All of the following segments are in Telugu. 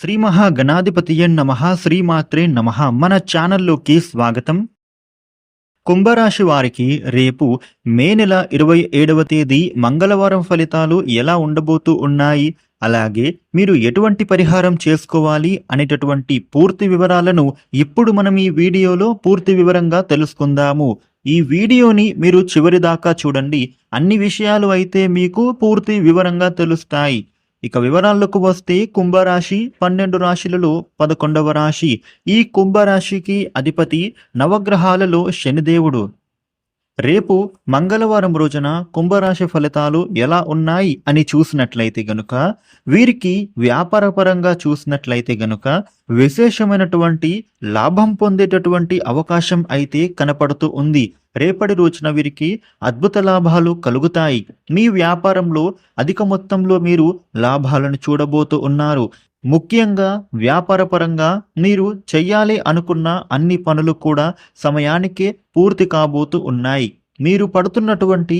శ్రీ మహాగణాధిపతియన్ నమ శ్రీమాత్రే నమ. మన ఛానల్లోకి స్వాగతం. కుంభరాశి వారికి రేపు మే నెల ఇరవై ఏడవ తేదీ మంగళవారం ఫలితాలు ఎలా ఉండబోతూ ఉన్నాయి? అలాగే మీరు ఎటువంటి పరిహారం చేసుకోవాలి అనేటటువంటి పూర్తి వివరాలను ఇప్పుడు మనం ఈ వీడియోలో పూర్తి వివరంగా తెలుసుకుందాము. ఈ వీడియోని మీరు చివరి దాకా చూడండి. అన్ని విషయాలు అయితే మీకు పూర్తి వివరంగా తెలుస్తాయి. ఇక వివరాల్లోకి వస్తే కుంభరాశి పన్నెండు రాశులలో పదకొండవ రాశి. ఈ కుంభరాశికి అధిపతి నవగ్రహాలలో శనిదేవుడు. రేపు మంగళవారం రోజున కుంభరాశి ఫలితాలు ఎలా ఉన్నాయి అని చూసినట్లయితే గనుక వీరికి వ్యాపారపరంగా చూసినట్లయితే గనుక విశేషమైనటువంటి లాభం పొందేటటువంటి అవకాశం అయితే కనపడుతూ ఉంది. రేపటి రోజున వీరికి అద్భుత లాభాలు కలుగుతాయి. మీ వ్యాపారంలో అధిక మొత్తంలో మీరు లాభాలను చూడబోతూ ఉన్నారు. ముఖ్యంగా వ్యాపారపరంగా మీరు చెయ్యాలి అనుకున్న అన్ని పనులు కూడా సమయానికే పూర్తి కాబోతూ ఉన్నాయి. మీరు పడుతున్నటువంటి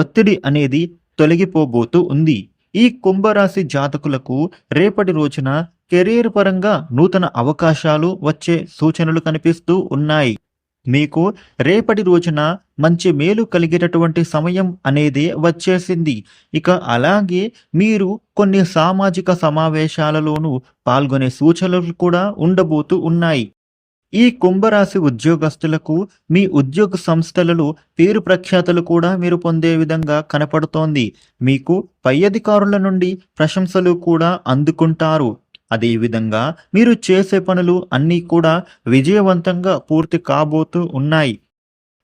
ఒత్తిడి అనేది తొలగిపోబోతూ ఉంది. ఈ కుంభరాశి జాతకులకు రేపటి రోజున కెరీర్ పరంగా నూతన అవకాశాలు వచ్చే సూచనలు కనిపిస్తూ ఉన్నాయి. మీకు రేపటి రోజున మంచి మేలు కలిగేటటువంటి సమయం అనేది వచ్చేసింది. ఇక అలాగే మీరు కొన్ని సామాజిక సమావేశాలలోనూ పాల్గొనే సూచనలు కూడా ఉండబోతూ ఉన్నాయి. ఈ కుంభరాశి ఉద్యోగస్తులకు మీ ఉద్యోగ సంస్థలలో పేరు ప్రఖ్యాతలు కూడా మీరు పొందే విధంగా కనపడుతోంది. మీకు పై అధికారుల నుండి ప్రశంసలు కూడా అందుకుంటారు. అదేవిధంగా మీరు చేసే పనులు అన్నీ కూడా విజయవంతంగా పూర్తి కాబోతూ ఉన్నాయి.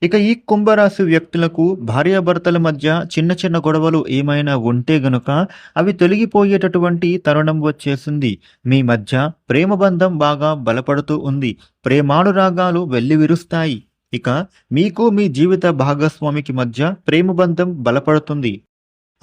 ఇక ఈ కుంభరాశి వ్యక్తులకు భార్యాభర్తల మధ్య చిన్న చిన్న గొడవలు ఏమైనా ఉంటే గనుక అవి తొలగిపోయేటటువంటి తరుణం వచ్చేసింది. మీ మధ్య ప్రేమ బంధం బాగా బలపడుతూ ఉంది. ప్రేమానురాగాలు వెల్లివిరుస్తాయి ఇక మీకు మీ జీవిత భాగస్వామికి మధ్య ప్రేమ బంధం బలపడుతుంది.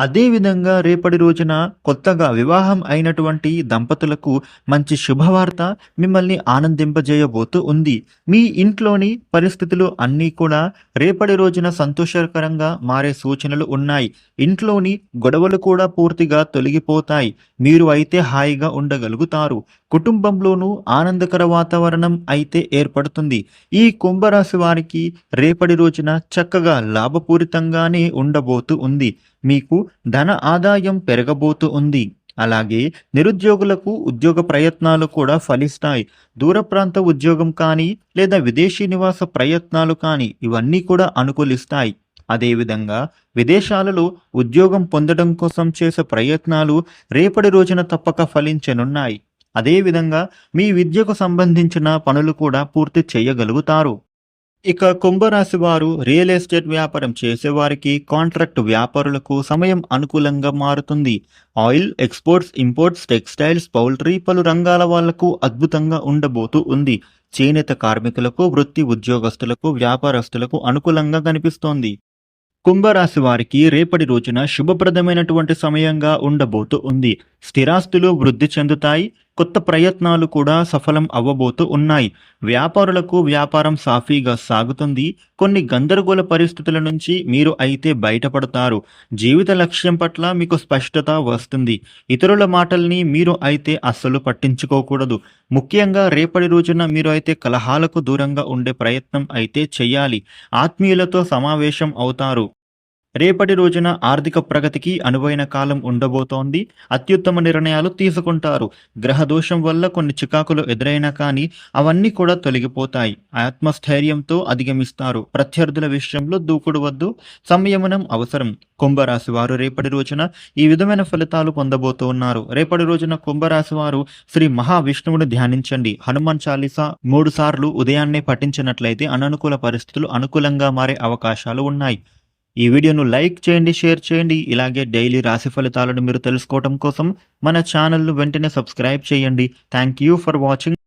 అదేవిధంగా రేపటి రోజున కొత్తగా వివాహం అయినటువంటి దంపతులకు మంచి శుభవార్త మిమ్మల్ని ఆనందింపజేయబోతూ ఉంది. మీ ఇంట్లోని పరిస్థితులు అన్నీ కూడా రేపటి రోజున సంతోషకరంగా మారే సూచనలు ఉన్నాయి. ఇంట్లోని గొడవలు కూడా పూర్తిగా తొలగిపోతాయి. మీరు అయితే హాయిగా ఉండగలుగుతారు. కుటుంబంలోనూ ఆనందకర వాతావరణం అయితే ఏర్పడుతుంది. ఈ కుంభరాశి వారికి రేపటి రోజున చక్కగా లాభపూరితంగానే ఉండబోతూ ఉంది. మీకు ధన ఆదాయం పెరగబోతూ ఉంది. అలాగే నిరుద్యోగులకు ఉద్యోగ ప్రయత్నాలు కూడా ఫలిస్తాయి. దూర ప్రాంత ఉద్యోగం కానీ లేదా విదేశీ నివాస ప్రయత్నాలు కానీ ఇవన్నీ కూడా అనుకూలిస్తాయి. అదేవిధంగా విదేశాలలో ఉద్యోగం పొందడం కోసం చేసే ప్రయత్నాలు రేపటి రోజున తప్పక ఫలించనున్నాయి. అదేవిధంగా మీ విద్యకు సంబంధించిన పనులు కూడా పూర్తి చేయగలుగుతారు. ఇక కుంభరాశి వారు రియల్ ఎస్టేట్ వ్యాపారం చేసేవారికి కాంట్రాక్ట్ వ్యాపారులకు సమయం అనుకూలంగా మారుతుంది. Oil exports imports textiles poultry పలు రంగాల వాళ్ళకు అద్భుతంగా ఉండబోతూ ఉంది. చేనేత కార్మికులకు వృత్తి ఉద్యోగస్తులకు వ్యాపారస్తులకు అనుకూలంగా కనిపిస్తోంది. కుంభరాశి వారికి రేపటి రోజున శుభప్రదమైనటువంటి సమయంగా ఉండబోతూ ఉంది. స్థిరాస్తులు వృద్ధి చెందుతాయి. కొత్త ప్రయత్నాలు కూడా సఫలం అవ్వబోతూ ఉన్నాయి. వ్యాపారులకు వ్యాపారం సాఫీగా సాగుతుంది. కొన్ని గందరగోళ పరిస్థితుల నుంచి మీరు అయితే బయటపడతారు. జీవిత లక్ష్యం పట్ల మీకు స్పష్టత వస్తుంది. ఇతరుల మాటల్ని మీరు అయితే అస్సలు పట్టించుకోకూడదు. ముఖ్యంగా రేపటి రోజున మీరు అయితే కలహాలకు దూరంగా ఉండే ప్రయత్నం అయితే చేయాలి. ఆత్మీయులతో సమావేశం అవుతారు. రేపటి రోజున ఆర్థిక ప్రగతికి అనువైన కాలం ఉండబోతోంది. అత్యుత్తమ నిర్ణయాలు తీసుకుంటారు. గ్రహ దోషం వల్ల కొన్ని చికాకులు ఎదురైనా కానీ అవన్నీ కూడా తొలగిపోతాయి. ఆత్మస్థైర్యంతో అధిగమిస్తారు. ప్రత్యర్థుల విషయంలో దూకుడు వద్దు. సంయమనం అవసరం. కుంభరాశి వారు రేపటి రోజున ఈ విధమైన ఫలితాలు పొందబోతూ ఉన్నారు రేపటి రోజున కుంభరాశి వారు శ్రీ మహావిష్ణువుని ధ్యానించండి. హనుమాన్ చాలీసా మూడు సార్లు ఉదయాన్నే పఠించినట్లయితే అననుకూల పరిస్థితులు అనుకూలంగా మారే అవకాశాలు ఉన్నాయి. ఈ వీడియోను లైక్ చేయండి షేర్ చేయండి. ఇలాగే డైలీ రాశి ఫలితాలను మీరు తెలుసుకోవడం కోసం మన ఛానల్ను వెంటనే సబ్స్క్రైబ్ చేయండి. Thank you for watching